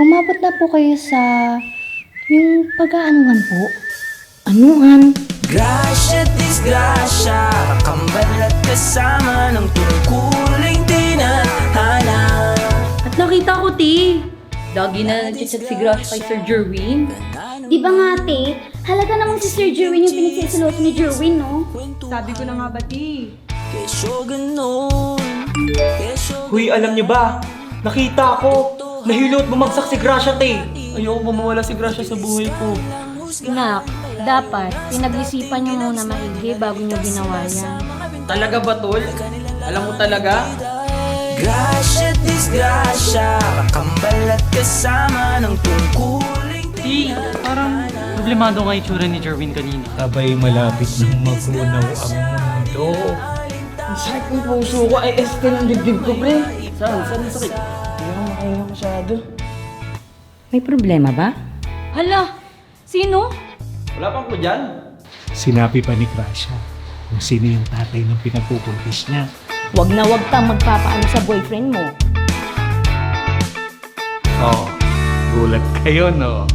umabot na po kayo sa yung pag-aanuhan po. Anuhan? Grasya, disgrasya Kambal at kasama ng tungkuling tinatana At nakita ko, ti. Lagi na nag-chat si Grash kay Sir Jerwin. Di ba nga, te? Halaga naman si Sir Jerwin yung pinagsisilos ni Jerwin, no? Sabi ko na nga ba, ti? Kesyo ganon Kesyo Huy, alam niyo ba? Nakita ko. Nahilo at bumagsak si Gracia, te. Ayoko pa mawala si Gracia sa buhay ko. Nak, dapat pinag-isipan niyo muna maigi bago niyo ginawa yan. Talaga ba, tol? Alam mo talaga? Grasya, disgrasya Kambal at kasama ng tungkuling Di, parang problemado nga itsura ni Jerwin kanina. Abay malapit nang magunaw ang mundo. Sakit ng puso ko. Ay, este ng dibdib ko, pre. Saan? Saan ang sakit? Hindi ako makahinga masyado. May problema ba? Hala, sino? Wala pang ko dyan. Sinabi pa ni Gracia kung sino yung tatay ng pinagpupuntis niya. Wag na wag kang magpapaano sa boyfriend mo. Oh, gulat kayo no?